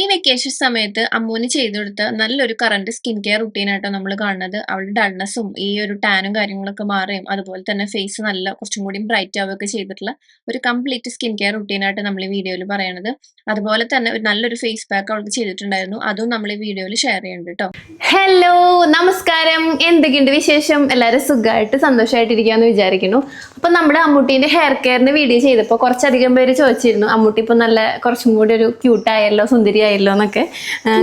ഈ വെക്കേഷൻ സമയത്ത് അമ്മൂന് ചെയ്തു കൊടുത്ത നല്ലൊരു കറണ്ട് സ്കിൻ കെയർ റുട്ടീനായിട്ടോ നമ്മൾ കാണുന്നത്. അവളുടെ ഡൾനെസ്സും ഈ ഒരു ടാനും കാര്യങ്ങളൊക്കെ മാറുകയും അതുപോലെ തന്നെ ഫേസ് നല്ല കുറച്ചും കൂടി ബ്രൈറ്റ് ആവുകയൊക്കെ ചെയ്തിട്ടുള്ള ഒരു കംപ്ലീറ്റ് സ്കിൻ കെയർ റുട്ടീനായിട്ട് നമ്മൾ ഈ വീഡിയോയിൽ പറയണത്. അതുപോലെ തന്നെ ഒരു നല്ലൊരു ഫേസ് പാക്ക് അവൾക്ക് ചെയ്തിട്ടുണ്ടായിരുന്നു. അതും നമ്മൾ ഈ വീഡിയോയിൽ ഷെയർ ചെയ്യുന്നുണ്ട് കേട്ടോ. ഹലോ നമസ്കാരം. എന്തൊക്കെയുണ്ട് വിശേഷം? എല്ലാവരും സുഖമായിട്ട് സന്തോഷമായിട്ടിരിക്കാന്ന് വിചാരിക്കുന്നു. അപ്പൊ നമ്മുടെ അമ്മൂട്ടീന്റെ ഹെയർ കെയറിന്റെ വീഡിയോ ചെയ്തപ്പോൾ കുറച്ചധികം പേര് ചോദിച്ചിരുന്നു. അമ്മൂട്ടി ഇപ്പൊ നല്ല കുറച്ചും കൂടി ഒരു ക്യൂട്ടായല്ലോ സുന്ദരി ആയല്ലോ എന്നൊക്കെ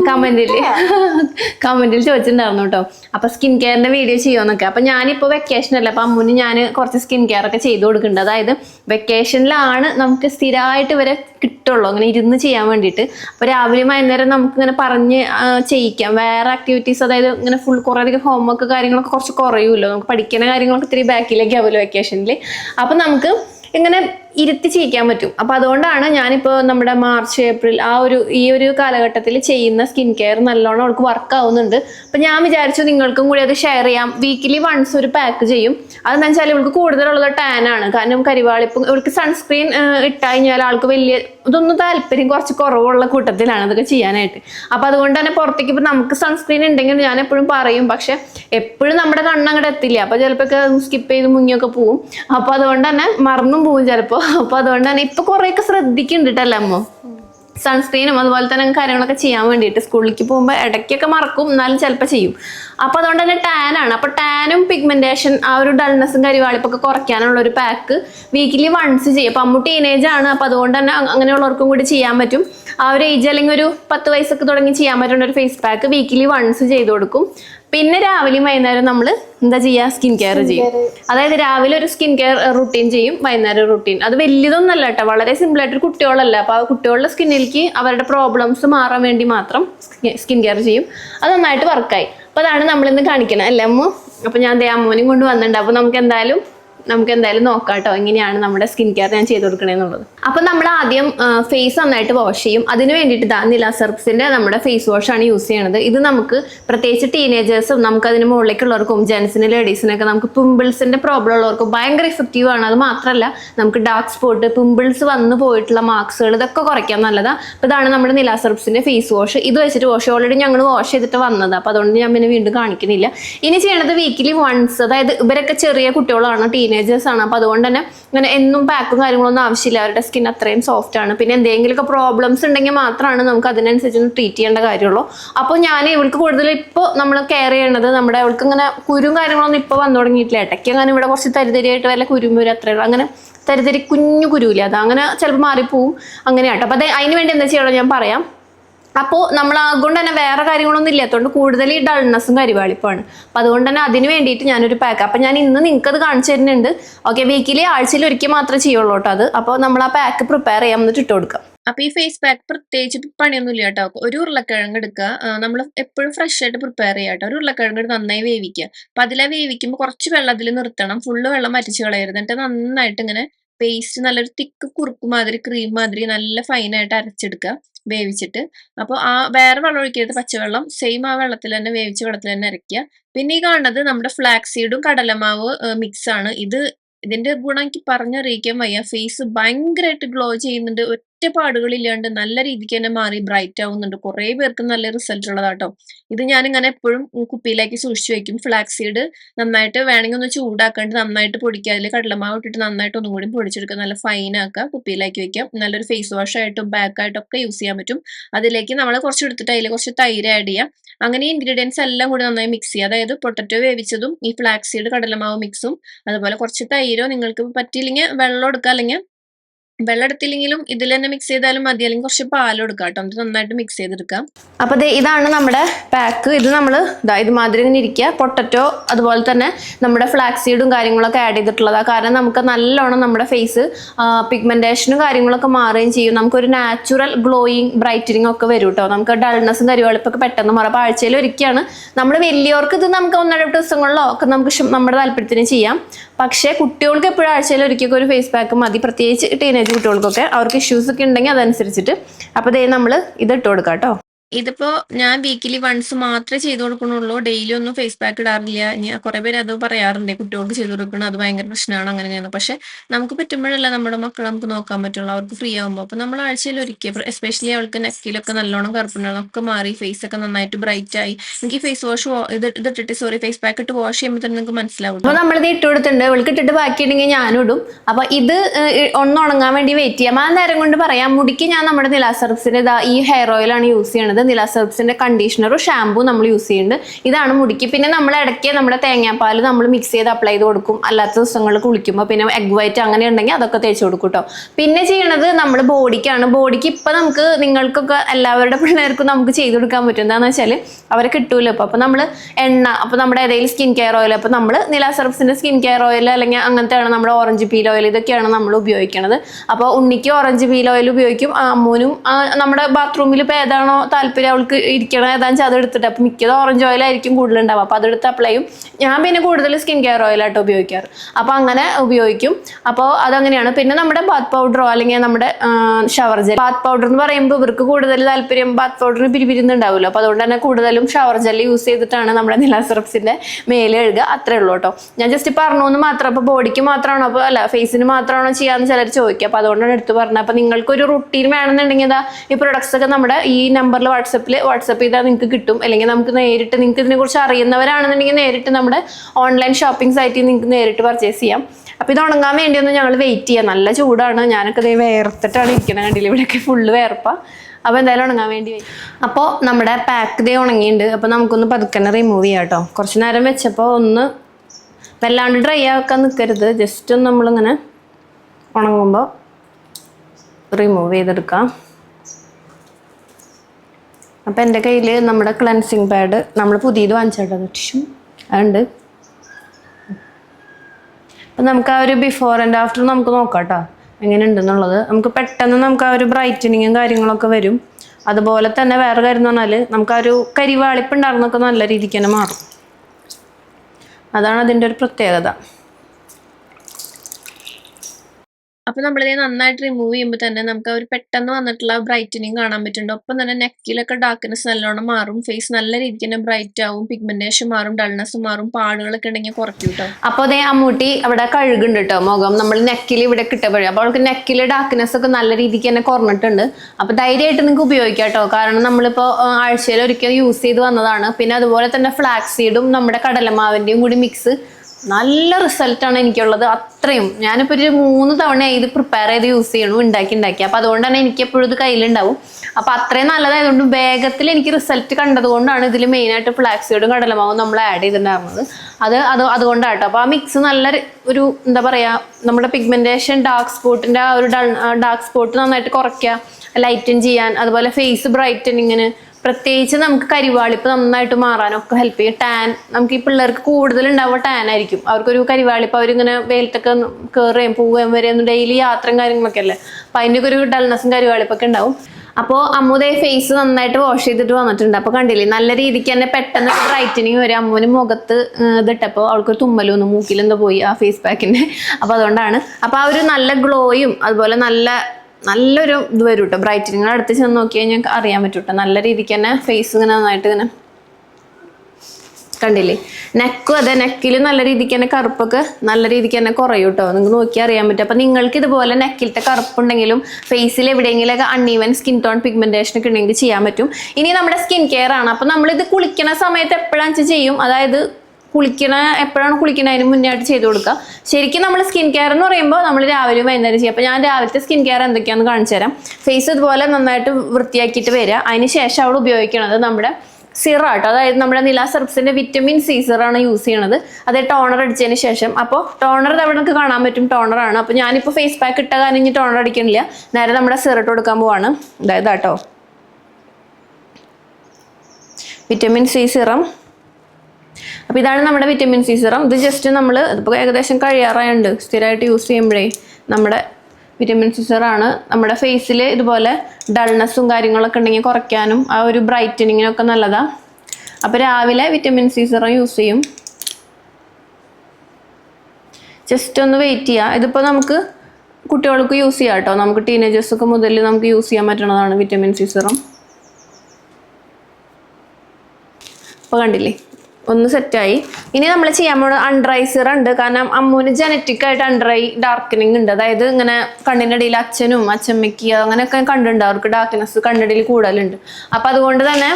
കമന്റിൽ കമന്റിൽ ചോദിച്ചിട്ടുണ്ടായിരുന്നു കേട്ടോ. അപ്പൊ സ്കിൻ കെയറിന്റെ വീഡിയോ ചെയ്യുമെന്നൊക്കെ അപ്പൊ ഞാനിപ്പോ വെക്കേഷൻ അല്ല അപ്പൊ അമ്മുന് ഞാൻ കുറച്ച് സ്കിൻ കെയർ ഒക്കെ ചെയ്തു കൊടുക്കുന്നുണ്ട്. അതായത് വെക്കേഷനിലാണ് നമുക്ക് സ്ഥിരമായിട്ട് ഇവരെ കിട്ടുള്ളൂ അങ്ങനെ ഇരുന്ന് ചെയ്യാൻ വേണ്ടിയിട്ട്. അപ്പൊ രാവിലെ വൈകുന്നേരം നമുക്ക് ഇങ്ങനെ പറഞ്ഞ് ചെയ്യിക്കാം. വേറെ ആക്ടിവിറ്റീസ് അതായത് ഇങ്ങനെ ഫുൾ കുറേ അധികം ഹോംവർക്ക് കാര്യങ്ങളൊക്കെ കുറച്ച് കുറയുമല്ലോ നമുക്ക് പഠിക്കുന്ന കാര്യങ്ങളൊക്കെ ഇത്തിരി ബാക്കിലേക്ക് ആവുമല്ലോ വെക്കേഷനിൽ അപ്പൊ നമുക്ക് ഇങ്ങനെ ഇരുത്തി ചെയ്യിക്കാൻ പറ്റും. അപ്പം അതുകൊണ്ടാണ് ഞാനിപ്പോൾ നമ്മുടെ മാർച്ച് ഏപ്രിൽ ആ ഒരു ഈ ഒരു കാലഘട്ടത്തിൽ ചെയ്യുന്ന സ്കിൻ കെയർ നല്ലോണം അവൾക്ക് വർക്ക് ആവുന്നുണ്ട്. അപ്പം ഞാൻ വിചാരിച്ചു നിങ്ങൾക്കും കൂടി അത് ഷെയർ ചെയ്യാം. വീക്കിലി വൺസ് ഒരു പാക്ക് ചെയ്യും. അതെന്താ വെച്ചാൽ ഇവൾക്ക് കൂടുതലുള്ളത് ടാൻ ആണ്. കാരണം കരിവാളിപ്പം ഇവൾക്ക് സൺസ്ക്രീൻ ഇട്ട് കഴിഞ്ഞാൽ ആൾക്ക് വലിയ ഇതൊന്നും താല്പര്യം കുറച്ച് കുറവുള്ള കൂട്ടത്തിലാണ് അതൊക്കെ ചെയ്യാനായിട്ട്. അപ്പൊ അതുകൊണ്ട് തന്നെ പുറത്തേക്ക് ഇപ്പൊ നമുക്ക് സൺസ്ക്രീൻ ഉണ്ടെങ്കിൽ ഞാൻ എപ്പോഴും പറയും. പക്ഷെ എപ്പോഴും നമ്മുടെ കണ്ണങ്ങടെ എത്തില്ല. അപ്പൊ ചിലപ്പോ സ്കിപ്പ് ചെയ്ത് മുങ്ങിയൊക്കെ പോവും. അപ്പൊ അതുകൊണ്ട് തന്നെ മറന്നും പോവും ചിലപ്പോ. അപ്പൊ അതുകൊണ്ട് തന്നെ ഇപ്പൊ കുറെയൊക്കെ ശ്രദ്ധിക്കുന്നുണ്ട് ട്ടോ അമ്മ സൺസ്ക്രീനും അതുപോലെ തന്നെ കാര്യങ്ങളൊക്കെ ചെയ്യാൻ വേണ്ടിയിട്ട് സ്കൂളിലേക്ക് പോകുമ്പോൾ ഇടയ്ക്കൊക്കെ മറക്കും എന്നാലും ചിലപ്പോൾ ചെയ്യും. അപ്പോൾ അതുകൊണ്ട് തന്നെ ടാൻ ആണ്. അപ്പോൾ ടാനും പിഗ്മെന്റേഷൻ ആ ഒരു ഡൾനെസ്സും കരിവാളിപ്പൊക്കെ കുറയ്ക്കാനുള്ള ഒരു പാക്ക് വീക്കിലി വൺസ് ചെയ്യും. അപ്പോൾ അമ്മ ടീനേജ് ആണ്. അപ്പോൾ അതുകൊണ്ട് തന്നെ അങ്ങനെയുള്ളവർക്കും കൂടി ചെയ്യാൻ പറ്റും. ആ ഒരു ഏജ് അല്ലെങ്കിൽ ഒരു പത്ത് വയസ്സൊക്കെ തുടങ്ങി ചെയ്യാൻ പറ്റുന്ന ഒരു ഫേസ് പാക്ക് വീക്കിലി വൺസ് ചെയ്ത് കൊടുക്കും. പിന്നെ രാവിലെയും വൈകുന്നേരം നമ്മൾ എന്താ ചെയ്യുക സ്കിൻ കെയർ ചെയ്യും. അതായത് രാവിലെ ഒരു സ്കിൻ കെയർ റുട്ടീൻ ചെയ്യും വൈകുന്നേരം റുട്ടീൻ അത് വലിയതൊന്നല്ല കേട്ടോ. വളരെ സിമ്പിൾ ആയിട്ട് കുട്ടികളല്ല അപ്പോൾ ആ കുട്ടികളുടെ സ്കിന്നിലേക്ക് അവരുടെ പ്രോബ്ലംസ് മാറാൻ വേണ്ടി മാത്രം സ്കിൻ കെയർ ചെയ്യും. അത് നന്നായിട്ട് വർക്കായി അപ്പോൾ അതാണ് നമ്മളിന്ന് കാണിക്കണം. അല്ലേ അമ്മു? അപ്പോൾ ഞാൻ ദേ അമ്മൂനെയും കൊണ്ട് വന്നിട്ടുണ്ട്. അപ്പോൾ നമുക്ക് എന്തായാലും നമുക്ക് എന്തായാലും നോക്കാം കേട്ടോ എങ്ങനെയാണ് നമ്മുടെ സ്കിൻ കെയർ ഞാൻ ചെയ്ത് കൊടുക്കണേന്നുള്ളത്. അപ്പം നമ്മൾ ആദ്യം ഫേസ് നന്നായിട്ട് വാഷ് ചെയ്യും. അതിന് വേണ്ടിയിട്ട് ഇതാ നില സർഫ്സിന്റെ നമ്മുടെ ഫേസ് വാഷ് ആണ് യൂസ് ചെയ്യണത്. ഇത് നമുക്ക് പ്രത്യേകിച്ച് ടീനേജേഴ്സും നമുക്ക് അതിന് മുകളിലേക്കുള്ളവർക്കും ജെൻസിന് ലേഡീസിനൊക്കെ നമുക്ക് പിമ്പിൾസിന്റെ പ്രോബ്ലം ഉള്ളവർക്കും ഭയങ്കര ഇഫക്റ്റീവ് ആണ്. അത് മാത്രമല്ല നമുക്ക് ഡാർക്ക് സ്പോട്ട് പിമ്പിൾസ് വന്നു പോയിട്ടുള്ള മാർക്സുകൾ ഇതൊക്കെ കുറയ്ക്കാൻ നല്ലതാണ് അപ്പോൾ ഇതാണ് നമ്മുടെ നില സർഫ്സിന്റെ ഫേസ് വാഷ് ഇത് വെച്ചിട്ട് വാഷ് ഓൾറെഡി ഞങ്ങൾ വാഷ് ചെയ്തിട്ട് വന്നത്. അപ്പോൾ അതുകൊണ്ട് ഞാൻ പിന്നെ വീണ്ടും കാണിക്കുന്നില്ല. ഇനി ചെയ്യണത് വീക്കിലി വൺസ് അതായത് ഇവരൊക്കെ ചെറിയ കുട്ടികളാണ് ടീനേജേഴ്സ് ആണ്. അപ്പോൾ അതുകൊണ്ട് തന്നെ ഇങ്ങനെ എന്നും പാക്കും കാര്യങ്ങളൊന്നും ആവശ്യമില്ല. അവരുടെ സ്കിൻ അത്രയും സോഫ്റ്റ് ആണ്. പിന്നെ എന്തെങ്കിലുമൊക്കെ പ്രോബ്ലംസ് ഉണ്ടെങ്കിൽ മാത്രമാണ് നമുക്ക് അതിനനുസരിച്ച് ഒന്ന് ട്രീറ്റ് ചെയ്യേണ്ട കാര്യമുള്ളൂ. അപ്പോൾ ഞാൻ ഇവൾക്ക് കൂടുതൽ ഇപ്പോൾ നമ്മൾ കെയർ ചെയ്യേണ്ടത് നമ്മുടെ അവൾക്ക് ഇങ്ങനെ കുരും കാര്യങ്ങളൊന്നും ഇപ്പോൾ വന്നു തുടങ്ങിയിട്ടില്ല. ഇടയ്ക്ക് അങ്ങനെ ഇവിടെ കുറച്ച് തരിതരിയായിട്ട് വല്ല കുരുമൂര് അത്രയേ ഉള്ളൂ. അങ്ങനെ തരിതരി കുഞ്ഞു കുരുവില്ല അത് അങ്ങനെ ചിലപ്പോൾ മാറിപ്പോവും. അങ്ങനെയാട്ടോ. അപ്പോൾ അത് അതിന് വേണ്ടി എന്താ ചെയ്യണോ ഞാൻ പറയാം. അപ്പോൾ നമ്മൾ അതുകൊണ്ട് തന്നെ വേറെ കാര്യങ്ങളൊന്നും ഇല്ലാത്തതുകൊണ്ട് കൂടുതൽ ഈ ഡൾനെസ്സും കരിവാളിപ്പാണ്. അപ്പം അതുകൊണ്ട് തന്നെ അതിന് വേണ്ടിയിട്ട് ഞാനൊരു പാക്ക് അപ്പം ഞാൻ ഇന്ന് നിങ്ങൾക്ക് അത് കാണിച്ചു തരുന്നുണ്ട്. ഓക്കെ വീക്കിലി ആഴ്ചയിൽ ഒരിക്കൽ മാത്രമേ ചെയ്യുള്ളൂ കേട്ടോ അത്. അപ്പോൾ നമ്മൾ ആ പാക്ക് പ്രിപ്പയർ ചെയ്യാൻ വന്നിട്ട് ഇട്ട് കൊടുക്കാം. അപ്പൊ ഈ ഫേസ് പാക്ക് പ്രത്യേകിച്ച് പണിയൊന്നും ഇല്ല കേട്ടോ. ഒരു ഉരുളക്കിഴങ്ങ് എടുക്കുക. നമ്മൾ എപ്പോഴും ഫ്രഷ് ആയിട്ട് പ്രിപ്പയർ ചെയ്യുക കേട്ടോ. ഒരു ഉരുളക്കിഴങ്ങ് നന്നായി വേവിക്കുക. അപ്പൊ അതിലെ വേവിക്കുമ്പോൾ കുറച്ച് വെള്ളം അതിൽ നിർത്തണം. ഫുള്ള് വെള്ളം വറ്റിച്ച് കളയരുത്. എന്നിട്ട് നന്നായിട്ട് ഇങ്ങനെ പേസ്റ്റ് നല്ലൊരു തിക്ക് കുറുക്ക് മാതിരി ക്രീം മാതിരി നല്ല ഫൈനായിട്ട് അരച്ചെടുക്കുക വേവിച്ചിട്ട്. അപ്പോൾ ആ വേറെ വെള്ളം ഒഴിക്കരുത് പച്ചവെള്ളം സെയിം ആ വെള്ളത്തിൽ തന്നെ വേവിച്ച വെള്ളത്തിൽ തന്നെ അരയ്ക്കുക. പിന്നെ ഈ കാണുന്നത് നമ്മുടെ ഫ്ലാക്സ് സീഡും കടലമാവ് മിക്സ് ആണ്. ഇത് ഇതിന്റെ ഗുണം എനിക്ക് പറഞ്ഞറിയിക്കാൻ വയ്യ. ഫേസ് ഭയങ്കരമായിട്ട് ഗ്ലോ ചെയ്യുന്നുണ്ട്. ഒറ്റ പാടുകളില്ലാണ്ട് നല്ല രീതിക്ക് തന്നെ മാറി ബ്രൈറ്റ് ആവുന്നുണ്ട്. കുറെ പേർക്ക് നല്ല റിസൾട്ട് ഉള്ളതാട്ടോ. ഇത് ഞാൻ ഇങ്ങനെ എപ്പോഴും കുപ്പിയിലേക്ക് സൂക്ഷിച്ചു വെക്കും. ഫ്ലാക്സ് സീഡ് നന്നായിട്ട് വേണമെങ്കിൽ ഒന്ന് ചൂടാക്കാണ്ട് നന്നായിട്ട് പൊടിക്കുക. അതിൽ കടലമാവ് ഇട്ടിട്ട് നന്നായിട്ട് ഒന്നും കൂടി പൊടിച്ചെടുക്കുക. നല്ല ഫൈൻ ആക്കുക. കുപ്പിയിലേക്ക് വെക്കാം നല്ലൊരു ഫേസ് വാഷ് ആയിട്ടും ബാക്ക് ആയിട്ടും ഒക്കെ യൂസ് ചെയ്യാൻ പറ്റും. അതിലേക്ക് നമ്മൾ കുറച്ച് എടുത്തിട്ട് അതിൽ കുറച്ച് തൈര് ആഡ് ചെയ്യാം അങ്ങനെ ഇൻഗ്രീഡിയൻസ് എല്ലാം കൂടി നന്നായി മിക്സ് ചെയ്യുക. അതായത് പൊട്ടറ്റോ വേവിച്ചതും ഈ ഫ്ലാക്സ് സീഡ് കടലമാവ് മിക്സും അതുപോലെ കുറച്ച് തൈരോ നിങ്ങൾക്ക് പറ്റിയില്ലെങ്കിൽ വെള്ളം എടുക്കുക. അല്ലെങ്കിൽ വെള്ളം എടുത്തില്ലെങ്കിലും ഇതിൽ തന്നെ മിക്സ് ചെയ്താലും മതി. അല്ലെങ്കിൽ കുറച്ച് പാൽ എടുക്കാം കേട്ടോ. എന്നിട്ട് നന്നായിട്ട് മിക്സ് ചെയ്തെടുക്കാം. അപ്പൊ ഇതാണ് നമ്മുടെ പാക്ക് ഇത് നമ്മൾ ഇതാ ഇതുമാതിരി ഇങ്ങനെ ഇരിക്കുക. പൊട്ടറ്റോ അതുപോലെ തന്നെ നമ്മുടെ ഫ്ലാക്സ് സീഡും കാര്യങ്ങളൊക്കെ ആഡ് ചെയ്തിട്ടുള്ളതാണ് കാരണം നമുക്ക് നല്ലോണം നമ്മുടെ ഫേസ് പിഗ്മെന്റേഷനും കാര്യങ്ങളൊക്കെ മാറുകയും ചെയ്യും. നമുക്കൊരു നാച്ചുറൽ ഗ്ലോയിങ് ബ്രൈറ്റനിങ് ഒക്കെ വരും കേട്ടോ. നമുക്ക് ഡൾനെസ്സും കരിവാളിപ്പൊക്കെ പെട്ടെന്ന് മാറും. അപ്പോൾ ആഴ്ചയിൽ ഒരിക്കലാണ്. നമ്മൾ വലിയവർക്ക് ഇത് നമുക്ക് ഒന്നര ദിവസങ്ങളിലോ ഒക്കെ നമുക്ക് നമ്മുടെ താല്പര്യത്തിന് ചെയ്യാം. പക്ഷേ കുട്ടികൾക്ക് എപ്പോഴും ആഴ്ചയിൽ ഒരിക്കലും ഒരു ഫേസ് പാക്ക് മതി. പ്രത്യേകിച്ച് ടീനേജ് കുട്ടികൾക്കൊക്കെ. അവർക്ക് ഇഷ്യൂസ് ഒക്കെ ഉണ്ടെങ്കിൽ അതനുസരിച്ചിട്ട്. അപ്പോൾ ദേ നമ്മൾ ഇത് ഇട്ട് കൊടുക്കാം കേട്ടോ. ഇതിപ്പോ ഞാൻ വീക്കിലി വൺസ് മാത്രമേ ചെയ്ത് കൊടുക്കണുള്ളൂ. ഡെയിലി ഒന്നും ഫേസ് പാക്ക് ഇടാറില്ല. ഇനി കുറെ പേര് അത് പറയാറുണ്ട്. കുട്ടികൾക്ക് ചെയ്തു കൊടുക്കണം അത് ഭയങ്കര പ്രശ്നമാണ് അങ്ങനെയാണ് പക്ഷെ നമുക്ക് പറ്റുമ്പോഴല്ല നമ്മുടെ മക്കളെ നമുക്ക് നോക്കാൻ പറ്റുള്ളൂ. അവർക്ക് ഫ്രീ ആകുമ്പോൾ. അപ്പൊ നമ്മൾ ആഴ്ചയിൽ ഒരിക്കൽ എസ്പെഷ്യലി അവൾക്ക് നെക്കിലൊക്കെ നല്ലോണം കറുപ്പുണ്ടാകും. മാറി ഫേസ് ഒക്കെ നന്നായിട്ട് ബ്രൈറ്റ് ആയി. എനിക്ക് ഫേസ് വാഷ് ഇത് ഇതിട്ടിട്ട് സോറി ഫേസ് പാക്ക് ഇട്ട് വാഷ് ചെയ്യുമ്പോൾ തന്നെ നിങ്ങൾക്ക് മനസ്സിലാവും. അപ്പൊ നമ്മളിത് ഇട്ട് കൊടുത്തിട്ടുണ്ട് അവൾക്ക് ഇട്ടിട്ട് ബാക്കി ബാക്കിയുണ്ടെങ്കിൽ ഞാനും ഇടും അപ്പൊ ഇത് ഒന്ന് ഉണങ്ങാൻ വേണ്ടി വെയിറ്റ് ചെയ്യാം ആ നേരം കൊണ്ട് പറയാം മുടിക്ക് ഞാൻ നമ്മുടെ നിലാസറസിന് ഇതാ ഈ ഹെയർ ഓയിലാണ് യൂസ് ചെയ്യണത് നിലാസെർബ്സിന്റെ കണ്ടീഷണറും ഷാമ്പൂ നമ്മൾ യൂസ് ചെയ്യുന്നുണ്ട്. ഇതാണ് മുടിക്ക്. പിന്നെ നമ്മൾ ഇടയ്ക്ക് നമ്മുടെ തേങ്ങാപ്പാൽ നമ്മൾ മിക്സ് ചെയ്ത് അപ്ലൈ ചെയ്ത് കൊടുക്കും. അല്ലാത്ത ദിവസങ്ങളിൽ കുളിക്കുമ്പോൾ പിന്നെ എഗ് വൈറ്റ് അങ്ങനെ ഉണ്ടെങ്കിൽ അതൊക്കെ തേച്ച് കൊടുക്കും കേട്ടോ പിന്നെ ചെയ്യണത് നമ്മൾ ബോഡിക്കാണ്. ബോഡിക്ക് ഇപ്പം നമുക്ക് നിങ്ങൾക്കൊക്കെ എല്ലാവരുടെ പിള്ളേർക്കും നമുക്ക് ചെയ്ത് കൊടുക്കാൻ പറ്റും. എന്താണെന്ന് വെച്ചാൽ അവരെ കിട്ടൂല്ലോ ഇപ്പോൾ അപ്പോൾ നമ്മൾ എണ്ണ അപ്പോൾ നമ്മുടെ ഏതെങ്കിലും സ്കിൻ കെയർ ഓയിൽ അപ്പോൾ നമ്മൾ നിലാസെർബ്സിന്റെ സ്കിൻ കെയർ ഓയിൽ അല്ലെങ്കിൽ അങ്ങനത്തെയാണ് നമ്മുടെ ഓറഞ്ച് പീൽ ഓയിൽ ഇതൊക്കെയാണ് നമ്മൾ ഉപയോഗിക്കുന്നത് അപ്പോൾ ഉണ്ണിക്ക് ഓറഞ്ച് പീൽ ഓയിൽ ഉപയോഗിക്കും. അമ്മൂനും നമ്മുടെ ബാത്റൂമിൽ ഇപ്പോൾ ഏതാണോ താല്പര്യം അവൾക്ക് ഇരിക്കണം. ഏതാണെന്ന് അത് എടുത്തിട്ട് അപ്പം മിക്കത് ഓറഞ്ച് ഓയിലായിരിക്കും കൂടുതൽ ഉണ്ടാവുക അപ്പോൾ അതെടുത്ത് അപ്ലൈ ചെയ്യും. ഞാൻ പിന്നെ കൂടുതൽ സ്കിൻ കെയർ ഓയിലായിട്ട് ഉപയോഗിക്കാറ്. അപ്പോൾ അങ്ങനെ ഉപയോഗിക്കും. അപ്പോൾ അതങ്ങനെയാണ്. പിന്നെ നമ്മുടെ ബാത്ത് പൗഡറോ അല്ലെങ്കിൽ നമ്മുടെ ഷവർ ജെൽ ബാത്ത് പൗഡർ എന്ന് പറയുമ്പോൾ ഇവർക്ക് കൂടുതൽ താല്പര്യം ബാത്ത് പൗഡറിന് പിരിപിരിന്നുണ്ടാവുമല്ലോ അപ്പോൾ അതുകൊണ്ട് തന്നെ കൂടുതലും ഷവർ ജെൽ യൂസ് ചെയ്തിട്ടാണ് നമ്മുടെ നിലാസറപ്സിന്റെ മേലെ എഴുതുക അത്രേ ഉള്ളൂ കേട്ടോ. ഞാൻ ജസ്റ്റ് പറഞ്ഞു എന്ന് മാത്രം. അപ്പോൾ ബോഡിക്ക് മാത്രമാണോ? അപ്പോൾ അല്ല ഫേസിന് മാത്രമാണോ ചെയ്യാന്ന് ചിലർ ചോദിക്കുക അപ്പോൾ അതുകൊണ്ടാണ് എടുത്ത് പറഞ്ഞത്. അപ്പോൾ നിങ്ങൾക്കൊരു റുട്ടീൻ വേണമെന്നുണ്ടെങ്കിൽ ഈ പ്രൊഡക്ട്സ് ഒക്കെ നമ്മുടെ ഈ നമ്പറിൽ വാട്സപ്പിൽ വാട്സപ്പ് ചെയ്താൽ നിങ്ങൾക്ക് കിട്ടും. അല്ലെങ്കിൽ നമുക്ക് നേരിട്ട് നിങ്ങൾക്ക് ഇതിനെക്കുറിച്ച് അറിയുന്നവരാണെന്നുണ്ടെങ്കിൽ നേരിട്ട് നമ്മുടെ ഓൺലൈൻ ഷോപ്പിംഗ് സൈറ്റിൽ നിങ്ങൾക്ക് നേരിട്ട് പർച്ചേസ് ചെയ്യാം. അപ്പോൾ ഇത് ഉണങ്ങാൻ വേണ്ടിയൊന്നും ഞങ്ങൾ വെയിറ്റ് ചെയ്യാം. നല്ല ചൂടാണ്. ഞാനൊക്കെ ദേ വേർത്തിട്ടാണ് ഇരിക്കുന്നത് കണ്ടില്ല? ഇവിടെയൊക്കെ ഫുള്ള് വേർപ്പാ. അപ്പോൾ എന്തായാലും ഉണങ്ങാൻ വേണ്ടി അപ്പോൾ നമ്മുടെ പാക്ക് ദേ ഉണങ്ങിയിട്ടുണ്ട് അപ്പോൾ നമുക്കൊന്ന് പതുക്കനെ റിമൂവ് ചെയ്യാം കേട്ടോ. കുറച്ച് നേരം വെച്ചപ്പോൾ ഒന്ന് വല്ലാണ്ട് ഡ്രൈ ആക്കാൻ നിൽക്കരുത് ജസ്റ്റ് ഒന്ന് നമ്മളിങ്ങനെ ഉണങ്ങുമ്പോൾ റിമൂവ് ചെയ്തെടുക്കാം. അപ്പം എന്റെ കയ്യിൽ നമ്മുടെ ക്ലൻസിങ് പാഡ് നമ്മൾ പുതിയത് വാങ്ങിച്ചിട്ടത് ടിഷ്യൂ അതുണ്ട്. അപ്പം നമുക്ക് ആ ഒരു ബിഫോർ ആൻഡ് ആഫ്റ്റർ നമുക്ക് നോക്കാം കേട്ടോ എങ്ങനെയുണ്ടെന്നുള്ളത്. നമുക്ക് പെട്ടെന്ന് നമുക്ക് ആ ഒരു ബ്രൈറ്റനിങ്ങും കാര്യങ്ങളൊക്കെ വരും. അതുപോലെ തന്നെ വേറെ കാര്യം എന്ന് പറഞ്ഞാൽ നമുക്ക് ആ ഒരു കരിവാളിപ്പ് ഉണ്ടാകുന്നൊക്കെ നല്ല രീതിക്ക് തന്നെ മാറും. അതാണ് അതിന്റെ ഒരു പ്രത്യേകത. അപ്പൊ നമ്മളിത് നന്നായിട്ട് റിമൂവ് ചെയ്യുമ്പോൾ തന്നെ നമുക്ക് ഒരു പെട്ടെന്ന് വന്നിട്ടുള്ള ബ്രൈറ്റനിങ് കാണാൻ പറ്റുന്നുണ്ട്. ഒപ്പം തന്നെ നെക്കിലൊക്കെ ഡാർക്ക്നെസ് നല്ലോണം മാറും. ഫേസ് നല്ല രീതിക്ക് തന്നെ ബ്രൈറ്റ് ആവും. പിഗ്മെന്റേഷൻ മാറും ഡൾനെസ് മാറും. പാടുകളൊക്കെ ഉണ്ടെങ്കിൽ കുറയ്ക്കും കേട്ടോ അപ്പോൾ അതേ അമ്മൂട്ടി അവിടെ കഴുകുണ്ട് കേട്ടോ മുഖം നമ്മൾ നെക്കിൽ ഇവിടെ കിട്ടപ്പോഴും അപ്പോൾ അവൾക്ക് നെക്കിൽ ഡാർക്ക്നെസ് ഒക്കെ നല്ല രീതിക്ക് തന്നെ കുറഞ്ഞിട്ടുണ്ട്. അപ്പോൾ ധൈര്യമായിട്ട് നിങ്ങൾക്ക് ഉപയോഗിക്കാം കേട്ടോ കാരണം നമ്മളിപ്പോ ആഴ്ചയിൽ ഒരിക്കൽ യൂസ് ചെയ്ത് വന്നതാണ്. പിന്നെ അതുപോലെ തന്നെ ഫ്ലാക്സ് സീഡും നമ്മുടെ കടലമാവിന്റെയും കൂടി മിക്സ് നല്ല റിസൾട്ടാണ് എനിക്കുള്ളത്. അത്രയും. ഞാനിപ്പോൾ ഒരു മൂന്ന് തവണ ഇത് പ്രിപ്പയർ ചെയ്ത് യൂസ് ചെയ്യണു ഉണ്ടാക്കി ഉണ്ടാക്കി. അപ്പോൾ അതുകൊണ്ടാണ് എനിക്ക് എപ്പോഴും ഇത് കയ്യിലുണ്ടാവും. അപ്പോൾ അത്രയും നല്ലതായതുകൊണ്ട് വേഗത്തിൽ എനിക്ക് റിസൾട്ട് കണ്ടതുകൊണ്ടാണ് ഇതിൽ മെയിനായിട്ട് ഫ്ലാക്സീഡും കടലമാവും നമ്മൾ ആഡ് ചെയ്തിട്ടുണ്ടായിരുന്നത്. അത് അത് അതുകൊണ്ടാട്ടോ. അപ്പോൾ ആ മിക്സ് നല്ല ഒരു- ഒരു എന്താ പറയുക നമ്മുടെ പിഗ്മെന്റേഷൻ ഡാർക്ക് സ്പോട്ടിന്റെ ആ ഒരു ഡാർക്ക് സ്പോട്ട് നന്നായിട്ട് കുറയ്ക്കുക ലൈറ്റൻ ചെയ്യാൻ അതുപോലെ ഫേസ് ബ്രൈറ്റനിങ്ങിന് പ്രത്യേകിച്ച് നമുക്ക് കരിവാളിപ്പ് നന്നായിട്ട് മാറാനൊക്കെ ഹെൽപ്പ് ചെയ്യും. ടാൻ നമുക്ക് ഈ പിള്ളേർക്ക് കൂടുതൽ ഉണ്ടാവുക ടാൻ ആയിരിക്കും. അവർക്കൊരു കരിവാളിപ്പ് അവരിങ്ങനെ വെയിലത്തൊക്കെ കയറുകയും പോവുകയും വരെയും ഡെയിലി യാത്രയും കാര്യങ്ങളൊക്കെ അല്ലേ? അപ്പം അതിന്റെയൊക്കെ ഒരു ഡൾനെസ്സും കരിവാളിപ്പൊക്കെ ഉണ്ടാവും. അപ്പോൾ അമ്മുദേ ഫേസ് നന്നായിട്ട് വാഷ് ചെയ്തിട്ട് വന്നിട്ടുണ്ട്. അപ്പോൾ കണ്ടില്ലേ? നല്ല രീതിക്ക് തന്നെ പെട്ടെന്ന് ബ്രൈറ്റനിങ് വരും. അമ്മുവിന് മുഖത്ത് ഇതിട്ടപ്പോൾ അവൾക്ക് തുമ്മലൊന്നും മൂക്കിലെന്തോ പോയി ആ ഫേസ് പാക്കിന്റെ അപ്പോൾ അതുകൊണ്ടാണ്. അപ്പോൾ ആ ഒരു നല്ല ഗ്ലോയും അതുപോലെ നല്ല നല്ലൊരു ഇത് വരും കേട്ടോ ബ്രൈറ്റനിങ് അടുത്ത് ചെന്ന് നോക്കി കഴിഞ്ഞാൽ അറിയാൻ പറ്റും കേട്ടോ നല്ല രീതിക്ക് തന്നെ ഫേസ് ഇങ്ങനെ നന്നായിട്ട് ഇങ്ങനെ കണ്ടില്ലേ? നെക്കും അതെ നെക്കിൽ നല്ല രീതിക്ക് തന്നെ കറുപ്പൊക്കെ നല്ല രീതിക്ക് തന്നെ കുറയും കേട്ടോ നിങ്ങൾക്ക് നോക്കി അറിയാൻ പറ്റും. അപ്പം നിങ്ങൾക്ക് ഇതുപോലെ നെക്കിലത്തെ കറുപ്പുണ്ടെങ്കിലും ഫേസിൽ എവിടെയെങ്കിലൊക്കെ അൺഈവൻ സ്കിൻ ടോൺ പിഗ്മെന്റേഷൻ ഒക്കെ ഉണ്ടെങ്കിൽ ചെയ്യാൻ പറ്റും. ഇനി നമ്മുടെ സ്കിൻ കെയർ ആണ്. അപ്പം നമ്മളിത് കുളിക്കുന്ന സമയത്ത് എപ്പോഴാണെന്ന് വെച്ചാൽ ചെയ്യും? അതായത് കുളിക്കണ എപ്പോഴാണ് കുളിക്കണ അതിന് മുന്നേ ആയിട്ട് ചെയ്ത് കൊടുക്കുക. ശരിക്കും നമ്മൾ സ്കിൻ കെയർ എന്ന് പറയുമ്പോൾ നമ്മൾ രാവിലെ വൈകുന്നേരം ചെയ്യും. അപ്പോൾ ഞാൻ രാവിലത്തെ സ്കിൻ കെയർ എന്തൊക്കെയാണെന്ന് കാണിച്ചു തരാം. ഫേസ് ഇതുപോലെ നന്നായിട്ട് വൃത്തിയാക്കിയിട്ട് വരിക. അതിന് ശേഷം അവൾ ഉപയോഗിക്കണത് നമ്മുടെ സിറാട്ടോ അതായത് നമ്മുടെ നില സെർപ്സിന്റെ വിറ്റമിൻ സി സിറാണ് യൂസ് ചെയ്യണത്. അത് ടോണർ അടിച്ചതിന് ശേഷം. അപ്പോൾ ടോണർ അവിടെ നമുക്ക് കാണാൻ പറ്റും? ടോണറാണ് അപ്പോൾ ഞാനിപ്പോൾ ഫേസ് പാക്ക് ഇട്ട കാരണം ഇനി ടോണർ അടിക്കണില്ല. നേരെ നമ്മുടെ സിറട്ട് കൊടുക്കാൻ പോവാണ്. അതായത് കേട്ടോ വിറ്റമിൻ സി സിറം അപ്പോൾ ഇതാണ് നമ്മുടെ വിറ്റമിൻ സി സിറം ഇത് ജസ്റ്റ് നമ്മൾ ഇതിപ്പോൾ ഏകദേശം കഴിയാറായുണ്ട്. സ്ഥിരമായിട്ട് യൂസ് ചെയ്യുമ്പോഴേ നമ്മുടെ വിറ്റമിൻ സി സിറാണ് നമ്മുടെ ഫേസിൽ ഇതുപോലെ ഡൾനെസ്സും കാര്യങ്ങളൊക്കെ ഉണ്ടെങ്കിൽ കുറയ്ക്കാനും ആ ഒരു ബ്രൈറ്റനിങ്ങിനൊക്കെ നല്ലതാണ് അപ്പോൾ രാവിലെ വിറ്റമിൻ സി സിറം യൂസ് ചെയ്യും. ജസ്റ്റ് ഒന്ന് വെയിറ്റ് ചെയ്യുക ഇതിപ്പോൾ നമുക്ക് കുട്ടികൾക്ക് യൂസ് ചെയ്യാം കേട്ടോ. നമുക്ക് ടീനേജേഴ്സൊക്കെ മുതൽ നമുക്ക് യൂസ് ചെയ്യാൻ പറ്റുന്നതാണ് വിറ്റമിൻ സി സിറം അപ്പോൾ കണ്ടില്ലേ? ഒന്ന് സെറ്റായി. ഇനി നമ്മൾ ചെയ്യാൻ പോകുന്നത് അണ്ടറൈസർ ഉണ്ട്. കാരണം അമ്മൂന് ജനറ്റിക് ആയിട്ട് അണ്ടറൈ ഡാർക്കനിങ് ഉണ്ട്. അതായത് ഇങ്ങനെ കണ്ണിന്റെ ഇടയിൽ അച്ഛനും അച്ഛമ്മയ്ക്ക് അങ്ങനെയൊക്കെ കണ്ടിട്ടുണ്ട്. അവർക്ക് ഡാർക്ക്നെസ് കണ്ണിടയിൽ കൂടുതലുണ്ട്. അപ്പം അതുകൊണ്ട് തന്നെ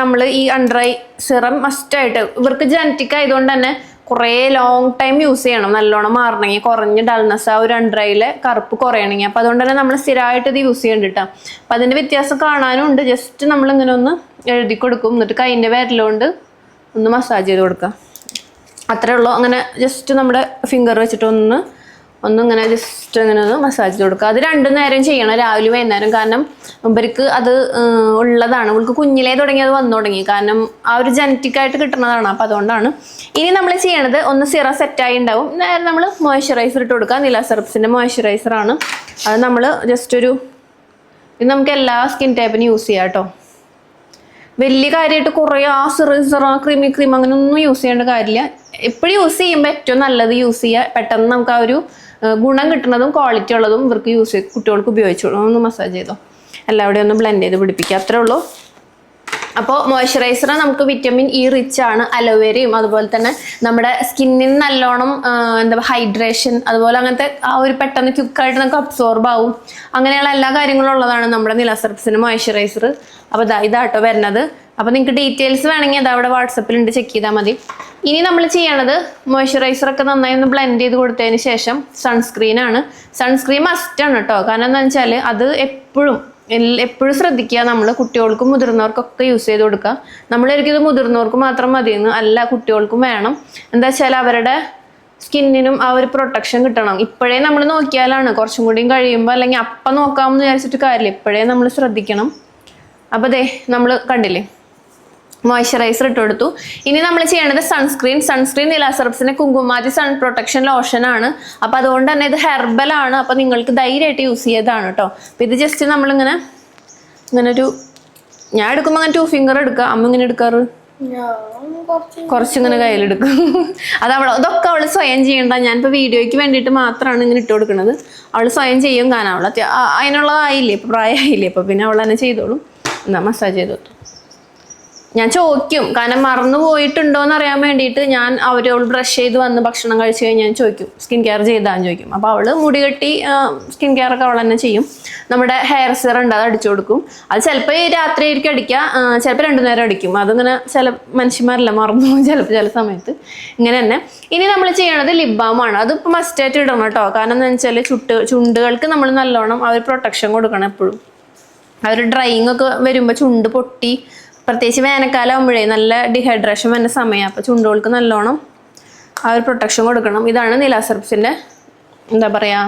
നമ്മൾ ഈ അണ്ടറൈ സിറം മസ്റ്റായിട്ട് ഇവർക്ക് ജനറ്റിക് ആയതുകൊണ്ട് തന്നെ കുറേ ലോങ് ടൈം യൂസ് ചെയ്യണം. നല്ലോണം മാറണമെങ്കിൽ കുറഞ്ഞ ഡൾനെസ് ആ ഒരു അണ്ടറയിലെ കറുപ്പ് കുറയണമെങ്കിൽ. അപ്പം അതുകൊണ്ട് തന്നെ നമ്മൾ സ്ഥിരമായിട്ട് ഇത് യൂസ് ചെയ്യണ്ടിട്ടാ അപ്പം അതിന്റെ വ്യത്യാസം കാണാനും ഉണ്ട്. ജസ്റ്റ് നമ്മളിങ്ങനെ ഒന്ന് എഴുതി കൊടുക്കും. എന്നിട്ട് കൈന്റെ വിരലുകൊണ്ട് ഒന്ന് മസാജ് ചെയ്ത് കൊടുക്കുക അത്രേ ഉള്ളൂ അങ്ങനെ ജസ്റ്റ് നമ്മുടെ ഫിംഗർ വെച്ചിട്ട് ഒന്ന് ഒന്ന് ഇങ്ങനെ ജസ്റ്റ് ഇങ്ങനെ ഒന്ന് മസാജ് ചെയ്ത് കൊടുക്കുക അത് രണ്ടു നേരം ചെയ്യണം. രാവിലെ വൈകുന്നേരം. കാരണം ഇവർക്ക് അത് ഉള്ളതാണ്. ഇവൾക്ക് കുഞ്ഞിലേ തുടങ്ങി അത് വന്നു തുടങ്ങി. കാരണം ആ ഒരു ജനറ്റിക് ആയിട്ട് കിട്ടുന്നതാണ്. അപ്പം അതുകൊണ്ടാണ്. ഇനി നമ്മൾ ചെയ്യണത് ഒന്ന് സിറ സെറ്റായി ഉണ്ടാവും. നേരെ നമ്മൾ മോയ്സ്ചറൈസർ ഇട്ട് കൊടുക്കുക നില സെറപ്സിന്റെ മോയ്സ്ചറൈസറാണ് അത് നമ്മൾ ജസ്റ്റ് ഒരു ഇത് നമുക്ക് എല്ലാ സ്കിൻ ടൈപ്പിനും യൂസ് ചെയ്യാം കേട്ടോ. വലിയ കാര്യമായിട്ട് കുറേ ആ സിറ ക്രീമി ക്രീം അങ്ങനെ ഒന്നും യൂസ് ചെയ്യേണ്ട കാര്യമില്ല. എപ്പോഴും യൂസ് ചെയ്യുമ്പോൾ ഏറ്റവും നല്ലത് യൂസ് ചെയ്യുക പെട്ടെന്ന് നമുക്ക് ആ ഒരു ഗുണം കിട്ടുന്നതും ക്വാളിറ്റി ഉള്ളതും ഇവർക്ക് യൂസ് ചെയ്ത് കുട്ടികൾക്ക് ഉപയോഗിച്ചോളൂ ഒന്ന് മസാജ് ചെയ്തോ. എല്ലാവിടെയും ഒന്ന് ബ്ലെൻഡ് ചെയ്ത് പിടിപ്പിക്കുക അത്രേ ഉള്ളൂ. അപ്പോൾ മോയ്സ്ചറൈസർ നമുക്ക് വിറ്റമിൻ ഇ റിച്ച് ആണ് അലോവേരയും അതുപോലെ തന്നെ നമ്മുടെ സ്കിന്നിന് നല്ലോണം എന്താ ഹൈഡ്രേഷൻ അതുപോലെ അങ്ങനത്തെ ആ ഒരു പെട്ടെന്ന് ക്യുക്കായിട്ട് നമുക്ക് അബ്സോർബ് ആവും. അങ്ങനെയുള്ള എല്ലാ കാര്യങ്ങളും ഉള്ളതാണ് നമ്മുടെ നിലസർപ്സിന് മോയ്സ്ചറൈസർ അപ്പോൾ ഇതാ ഇതാട്ടോ വരുന്നത്. അപ്പോൾ നിങ്ങൾക്ക് ഡീറ്റെയിൽസ് വേണമെങ്കിൽ അത് അവിടെ വാട്സപ്പിലുണ്ട് ചെക്ക് ചെയ്താൽ മതി. ഇനി നമ്മൾ ചെയ്യണത് മോയ്സ്ചറൈസർ ഒക്കെ നന്നായി ഒന്ന് ബ്ലെൻഡ് ചെയ്ത് കൊടുത്തതിന് ശേഷം സൺസ്ക്രീനാണ് സൺസ്ക്രീൻ മസ്റ്റാണ് കേട്ടോ കാരണം എന്താ വെച്ചാൽ അത് എപ്പോഴും എപ്പോഴും ശ്രദ്ധിക്കുക. നമ്മൾ കുട്ടികൾക്കും മുതിർന്നവർക്കൊക്കെ യൂസ് ചെയ്ത് കൊടുക്കുക. നമ്മളൊരിക്കലും ഇത് മുതിർന്നവർക്ക് മാത്രം മതിയെന്ന് അല്ല കുട്ടികൾക്കും വേണം. എന്താ വെച്ചാൽ അവരുടെ സ്കിന്നിനും ആ ഒരു പ്രൊട്ടക്ഷൻ കിട്ടണം. ഇപ്പോഴേ നമ്മൾ നോക്കിയാലാണ് കുറച്ചും കൂടിയും കഴിയുമ്പോൾ അല്ലെങ്കിൽ അപ്പം നോക്കാമെന്ന് വിചാരിച്ചിട്ട് കാര്യമില്ല. ഇപ്പോഴേ നമ്മൾ ശ്രദ്ധിക്കണം. അപ്പോൾ അതെ നമ്മൾ കണ്ടില്ലേ? മോയ്സ്ചറൈസർ ഇട്ട് കൊടുത്തു ഇനി നമ്മൾ ചെയ്യേണ്ടത് സൺസ്ക്രീൻ സൺസ്ക്രീൻ നിലാസർപ്സിന്റെ കുങ്കുമാതി സൺ പ്രൊട്ടക്ഷൻ ലോഷൻ ആണ്. അപ്പൊ അതുകൊണ്ട് തന്നെ ഇത് ഹെർബൽ ആണ്. അപ്പൊ നിങ്ങൾക്ക് ധൈര്യമായിട്ട് യൂസ് ചെയ്തതാണ് കേട്ടോ അപ്പൊ ഇത് ജസ്റ്റ് നമ്മളിങ്ങനെ ഇങ്ങനെ ഒരു ഞാൻ എടുക്കുമ്പോൾ അങ്ങനെ ടു ഫിംഗർ എടുക്കുക അമ്മ ഇങ്ങനെ എടുക്കാറ്? കുറച്ചിങ്ങനെ കയ്യിലെടുക്കും. അത് അവൾ അതൊക്കെ അവൾ സ്വയം ചെയ്യണ്ട. ഞാനിപ്പോൾ വീഡിയോയ്ക്ക് വേണ്ടിയിട്ട് മാത്രമാണ് ഇങ്ങനെ ഇട്ട് കൊടുക്കുന്നത് അവൾ സ്വയം ചെയ്യും. കാരണം അവൾ അതിനുള്ളതായില്ലേ? ഇപ്പം പ്രായമായില്ലേ അപ്പൊ പിന്നെ അവൾ തന്നെ ചെയ്തോളും. എന്നാ മസാജ് ചെയ്തു കൊടുത്തു ഞാൻ ചോദിക്കും കാരണം മറന്നു പോയിട്ടുണ്ടോ എന്ന് അറിയാൻ വേണ്ടിയിട്ട് ഞാൻ അവരോട് ബ്രഷ് ചെയ്ത് വന്ന് ഭക്ഷണം കഴിച്ചു കഴിഞ്ഞാൽ ഞാൻ ചോദിക്കും സ്കിൻ കെയർ ചെയ്താന്ന് ചോദിക്കും. അപ്പോൾ അവൾ മുടി കെട്ടി സ്കിൻ കെയർ ഒക്കെ അവൾ തന്നെ ചെയ്യും. നമ്മുടെ ഹെയർ സിറം ഉണ്ട് അത് അടിച്ചു കൊടുക്കും. അത് ചിലപ്പോൾ ഈ രാത്രി ആയിരിക്കും അടിക്കുക ചിലപ്പോൾ രണ്ടു നേരം അടിക്കും. അതിങ്ങനെ ചില മനുഷ്യന്മാരല്ല മറന്നു പോകും ചിലപ്പോൾ ചില സമയത്ത്. ഇങ്ങനെ തന്നെ. ഇനി നമ്മൾ ചെയ്യണത് ലിപ് ബാമാണ് അതിപ്പോൾ മസ്റ്റായിട്ട് ഇടണം കേട്ടോ. കാരണം എന്താ വെച്ചാൽ ചുട്ട് ചുണ്ടുകൾക്ക് നമ്മൾ നല്ലോണം അവർ പ്രൊട്ടക്ഷൻ കൊടുക്കണം എപ്പോഴും. അവർ ഡ്രൈയിങ് ഒക്കെ വരുമ്പോൾ ചുണ്ട് പൊട്ടി പ്രത്യേകിച്ച് വേനൽക്കാലം ആകുമ്പോഴേ നല്ല ഡിഹൈഡ്രേഷൻ വരുന്ന സമയം. അപ്പോൾ ചുണ്ടുകൾക്ക് നല്ലോണം ആ ഒരു പ്രൊട്ടക്ഷൻ കൊടുക്കണം. ഇതാണ് നീലാസർപ്സിന്റെ എന്താ പറയുക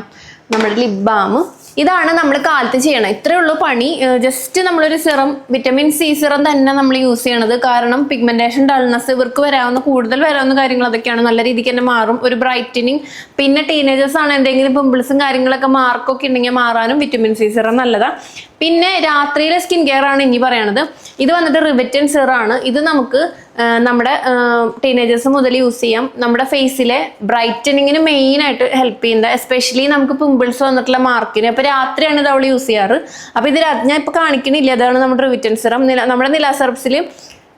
നമ്മുടെ ലിപ് ബാം ഇതാണ് നമ്മൾ കാലത്ത് ചെയ്യണം ഇത്രയേ ഉള്ളൂ പണി. ജസ്റ്റ് നമ്മളൊരു സിറം വിറ്റമിൻ സി സിറം തന്നെ നമ്മൾ യൂസ് ചെയ്യണത്. കാരണം പിഗ്മെന്റേഷൻ ഡൾനെസ് ഇവർക്ക് വരാവുന്ന കൂടുതൽ വരാവുന്ന കാര്യങ്ങൾ അതൊക്കെയാണ്. നല്ല രീതിക്ക് തന്നെ മാറും. ഒരു ബ്രൈറ്റനിങ് പിന്നെ ടീനേജേഴ്സ് ആണ് എന്തെങ്കിലും പിമ്പിൾസും കാര്യങ്ങളൊക്കെ മാർക്കൊക്കെ ഉണ്ടെങ്കിൽ മാറാനും വിറ്റമിൻ സി സിറം നല്ലതാണ് പിന്നെ രാത്രിയിലെ സ്കിൻ കെയർ ആണ് ഇനി പറയണത്. ഇത് വന്നിട്ട് റിവറ്റൻ സിറാണ്. ഇത് നമുക്ക് നമ്മുടെ ടീനേജേഴ്സ് മുതൽ യൂസ് ചെയ്യാം. നമ്മുടെ ഫേസിലെ ബ്രൈറ്റനിങ്ങിന് മെയിൻ ആയിട്ട് ഹെൽപ്പ് ചെയ്യുന്നത് എസ്പെഷ്യലി നമുക്ക് പിമ്പിൾസ് വന്നിട്ടുള്ള മാർക്കിന് അപ്പോൾ രാത്രിയാണ് ഇത് അവൾ യൂസ് ചെയ്യാറ്. അപ്പോൾ ഇത് ഞാൻ ഇപ്പോൾ കാണിക്കണില്ല. അതാണ് നമ്മുടെ റിവിറ്റൻ സിറം നില നമ്മുടെ നില സെറപ്സിൽ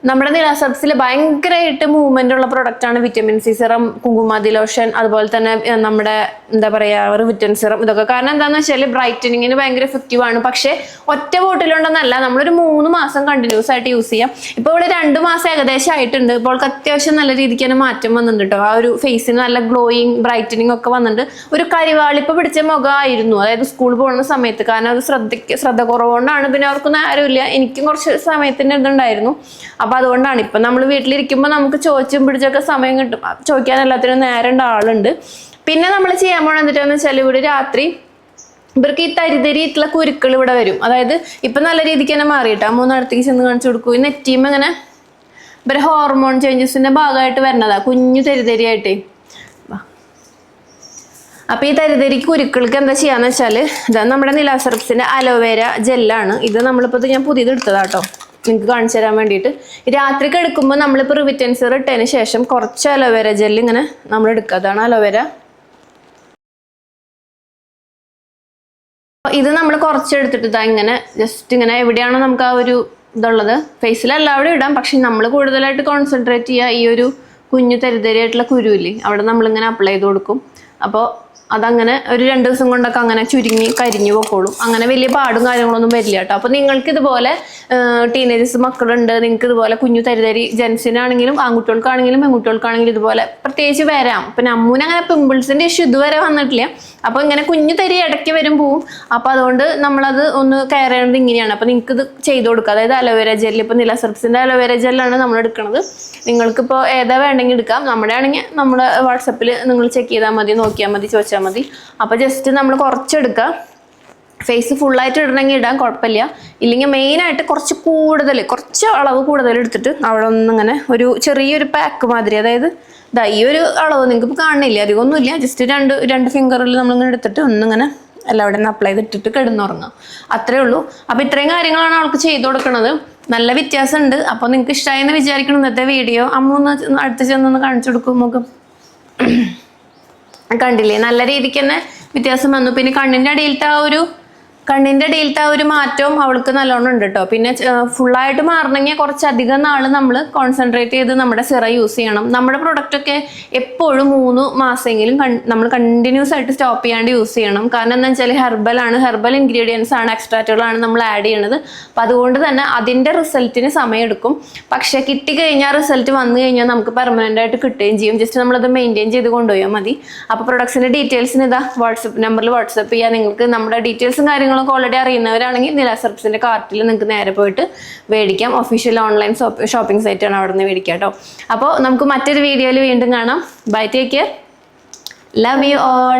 നമ്മുടെ നിലാസബ്സിൽ ഭയങ്കരമായിട്ട് മൂവ്മെന്റ് ഉള്ള പ്രൊഡക്റ്റ് ആണ് vitamin C serum Kumkumadi lotion അതുപോലെ തന്നെ നമ്മുടെ എന്താ പറയാ റിവിറ്റൻ സിറം ഇതൊക്കെ. കാരണം എന്താന്ന് വെച്ചാൽ ബ്രൈറ്റനിങ്ങിന് ഭയങ്കര എഫക്റ്റീവ് ആണ്. പക്ഷേ ഒറ്റ ബോട്ടിലുണ്ടെന്നല്ല. നമ്മളൊരു മൂന്ന് മാസം കണ്ടിന്യൂസ് ആയിട്ട് യൂസ് ചെയ്യാം. ഇപ്പോൾ ഇവിടെ രണ്ട് മാസം ഏകദേശം ആയിട്ടുണ്ട്. ഇപ്പോൾ അത്യാവശ്യം നല്ല രീതിക്ക് തന്നെ മാറ്റം വന്നിട്ടുണ്ട് കേട്ടോ ആ ഒരു ഫേസിന് നല്ല ഗ്ലോയിങ് ബ്രൈറ്റനിങ് ഒക്കെ വന്നിട്ടുണ്ട്. ഒരു കരിവാളിപ്പ് പിടിച്ച മുഖമായിരുന്നു. അതായത് സ്കൂൾ പോകുന്ന സമയത്ത്. കാരണം അത് ശ്രദ്ധ ശ്രദ്ധ കുറവുകൊണ്ടാണ്. പിന്നെ അവർക്കൊന്നും ആരുമില്ല. എനിക്കും കുറച്ച് സമയത്തിന് ഇതുണ്ടായിരുന്നു അപ്പോൾ അതുകൊണ്ടാണ് ഇപ്പം നമ്മൾ വീട്ടിലിരിക്കുമ്പോൾ നമുക്ക് ചോദിച്ചും പിടിച്ചൊക്കെ സമയം കിട്ടും. ചോദിക്കാൻ എല്ലാത്തിനും നേരേണ്ട ആളുണ്ട്. പിന്നെ നമ്മൾ ചെയ്യാൻ പോകണം എന്നിട്ടാന്ന് വെച്ചാൽ ഇവിടെ രാത്രി ഇവർക്ക് ഈ തരിതരിയിട്ടുള്ള കുരുക്കൾ ഇവിടെ വരും. അതായത് ഇപ്പം നല്ല രീതിക്ക് തന്നെ മാറിയിട്ട്. മൂന്നടുത്തേക്ക് ചെന്ന് കാണിച്ചു കൊടുക്കും. ഈ നെറ്റീം ഇങ്ങനെ ഇവരെ ഹോർമോൺ ചേഞ്ചസിന്റെ ഭാഗമായിട്ട് വരണതാ. കുഞ്ഞു തരിതരിയായിട്ടേ. വാ. അപ്പൊ ഈ തരിതരി കുരുക്കൾക്ക് എന്താ ചെയ്യാന്ന് വെച്ചാൽ ഇതാ നമ്മുടെ നിലാസെറപ്സിന്റെ അലോവേര ജെല്ലാണ് ഇത് നമ്മളിപ്പോ ഞാൻ പുതിയത് എടുത്തതാട്ടോ. നിങ്ങൾക്ക് കാണിച്ചു തരാൻ വേണ്ടിയിട്ട്. രാത്രിക്ക് എടുക്കുമ്പോൾ നമ്മളിപ്പോൾ റിവിറ്റൻസർ ഇട്ടതിന് ശേഷം കുറച്ച് അലോവേര ജെല്ല് ഇങ്ങനെ നമ്മൾ എടുക്കുക. അതാണ് അലോവേര ഇത് നമ്മൾ കുറച്ചെടുത്തിട്ട് ഇതാ ഇങ്ങനെ ജസ്റ്റ് ഇങ്ങനെ എവിടെയാണോ നമുക്ക് ആ ഒരു ഇതുള്ളത്. ഫേസിൽ എല്ലാവരും ഇടാം. പക്ഷെ നമ്മൾ കൂടുതലായിട്ട് കോൺസെൻട്രേറ്റ് ചെയ്യുക ഈ ഒരു കുഞ്ഞു തരിതരിയായിട്ടുള്ള കുരുവില്ലേ അവിടെ നമ്മളിങ്ങനെ അപ്ലൈ ചെയ്ത് കൊടുക്കും. അപ്പോൾ അതങ്ങനെ ഒരു രണ്ട് ദിവസം കൊണ്ടൊക്കെ അങ്ങനെ ചുരുങ്ങി കരിഞ്ഞു പൊക്കോളും. അങ്ങനെ വലിയ പാടും കാര്യങ്ങളൊന്നും വരില്ല കേട്ടോ. അപ്പോൾ നിങ്ങൾക്ക് ഇതുപോലെ ടീനേജേഴ്സ് മക്കളുണ്ട് നിങ്ങൾക്ക് ഇതുപോലെ കുഞ്ഞു തരിതരി ജെൻസിനാണെങ്കിലും ആൺകുട്ടികൾക്കാണെങ്കിലും പെൺകുട്ടികൾക്കാണെങ്കിലും ഇതുപോലെ പ്രത്യേകിച്ച് വരാം. പിന്നെ അമ്മൂന് അങ്ങനെ പിമ്പിൾസിന്റെ ഇഷ്യൂ ഇതുവരെ വന്നിട്ടില്ല. അപ്പോൾ ഇങ്ങനെ കുഞ്ഞു തരി ഇടയ്ക്ക് വരും പോവും. അപ്പോൾ അതുകൊണ്ട് നമ്മളത് ഒന്ന് കെയർ ചെയ്യേണ്ടത് ഇങ്ങനെയാണ്. അപ്പോൾ നിങ്ങൾക്ക് ഇത് ചെയ്ത് കൊടുക്കുക. അതായത് അലോവേര ജെല്ല് ഇപ്പോൾ നിലസർപ്സിന്റെ അലോവേര ജെല്ലാണ് നമ്മൾ എടുക്കുന്നത് നിങ്ങൾക്കിപ്പോൾ ഏതാ വേണമെങ്കിൽ എടുക്കാം. നമ്മുടെ ആണെങ്കിൽ നമ്മുടെ വാട്സപ്പിൽ നിങ്ങൾ ചെക്ക് ചെയ്താൽ മതി നോക്കിയാൽ മതി ചോദിച്ചാൽ മതി. അപ്പോൾ ജസ്റ്റ് നമ്മൾ കുറച്ചെടുക്കുക. ഫേസ് ഫുള്ളായിട്ട് ഇടണമെങ്കിൽ ഇടാൻ കുഴപ്പമില്ല. ഇല്ലെങ്കിൽ മെയിനായിട്ട് കുറച്ച് കൂടുതൽ കുറച്ച് അളവ് കൂടുതൽ എടുത്തിട്ട് അവിടെ ഒന്നിങ്ങനെ ഒരു ചെറിയൊരു പാക്ക് മാതിരി. അതായത് ഇതാ ഈ ഒരു അളവ് നിങ്ങൾക്ക് കാണുന്നില്ല അധികമൊന്നുമില്ല ജസ്റ്റ് രണ്ട് രണ്ട് ഫിംഗറിൽ നമ്മളിങ്ങനെ എടുത്തിട്ട് ഒന്നിങ്ങനെ എല്ലാവിടെയും അപ്ലൈ ചെയ്തിട്ടിട്ട് കിടന്നുറങ്ങാം അത്രേ ഉള്ളൂ. അപ്പോൾ ഇത്രയും കാര്യങ്ങളാണ് ആൾക്ക് ചെയ്തു കൊടുക്കുന്നത് നല്ല വ്യത്യാസമുണ്ട്. അപ്പോൾ നിങ്ങൾക്ക് ഇഷ്ടമായി എന്ന് വിചാരിക്കണം ഇന്നത്തെ വീഡിയോ അമ്മ ഒന്ന് അടുത്ത് ചെന്നൊന്ന് കാണിച്ചു കൊടുക്കും മുഖം കണ്ടില്ലേ? നല്ല രീതിക്ക് തന്നെ വ്യത്യാസം വന്നു. പിന്നെ കണ്ണിന്റെ അടിയിലത്തെ ആ ഒരു കണ്ണിന്റെ അടിയിലത്തെ ഒരു മാറ്റവും അവൾക്ക് നല്ലോണം ഉണ്ട് കേട്ടോ പിന്നെ ഫുള്ളായിട്ട് മാറണമെങ്കിൽ കുറച്ചധികം നാൾ നമ്മൾ കോൺസെൻട്രേറ്റ് ചെയ്ത് നമ്മുടെ സിറ യൂസ് ചെയ്യണം. നമ്മുടെ പ്രൊഡക്റ്റ് ഒക്കെ എപ്പോഴും മൂന്ന് മാസമെങ്കിലും നമ്മൾ കണ്ടിന്യൂസ് ആയിട്ട് സ്റ്റോപ്പ് ചെയ്യാണ്ട് യൂസ് ചെയ്യണം. കാരണം എന്താ വെച്ചാൽ ഹെർബൽ ആണ്. ഹെർബൽ ഇൻഗ്രീഡിയൻസ് ആണ് എക്സ്ട്രാറ്റുകളാണ് നമ്മൾ ആഡ് ചെയ്യണത്. അപ്പം അതുകൊണ്ട് തന്നെ അതിന്റെ റിസൾട്ടിന് സമയമെടുക്കും പക്ഷെ കിട്ടി കഴിഞ്ഞാൽ റിസൾട്ട് വന്നു കഴിഞ്ഞാൽ നമുക്ക് പെർമനന്റ് ആയിട്ട് കിട്ടുകയും ചെയ്യും. ജസ്റ്റ് നമ്മളത് മെയിന്റെയിൻ ചെയ്ത് കൊണ്ടുപോയാൽ മതി. അപ്പോൾ പ്രൊഡക്ട്സിന്റെ ഡീറ്റെയിൽസിന് ഇതാ വാട്സപ്പ് നമ്പറിൽ വാട്സപ്പ് ചെയ്യാൻ നിങ്ങൾക്ക് നമ്മുടെ ഡീറ്റെയിൽസും കാര്യങ്ങളൊക്കെ ഓൾറെഡി അറിയുന്നവരാണെങ്കിൽ നിലാസർപ്സിന്റെ കാർട്ടിൽ നിങ്ങൾക്ക് നേരെ പോയിട്ട് മേടിക്കാം. ഒഫീഷ്യൽ ഓൺലൈൻ ഷോപ്പിംഗ് സൈറ്റാണ് അവിടെ നിന്ന് മേടിക്കാം കേട്ടോ അപ്പോൾ നമുക്ക് മറ്റൊരു വീഡിയോയിൽ വീണ്ടും കാണാം. Bye take care love you all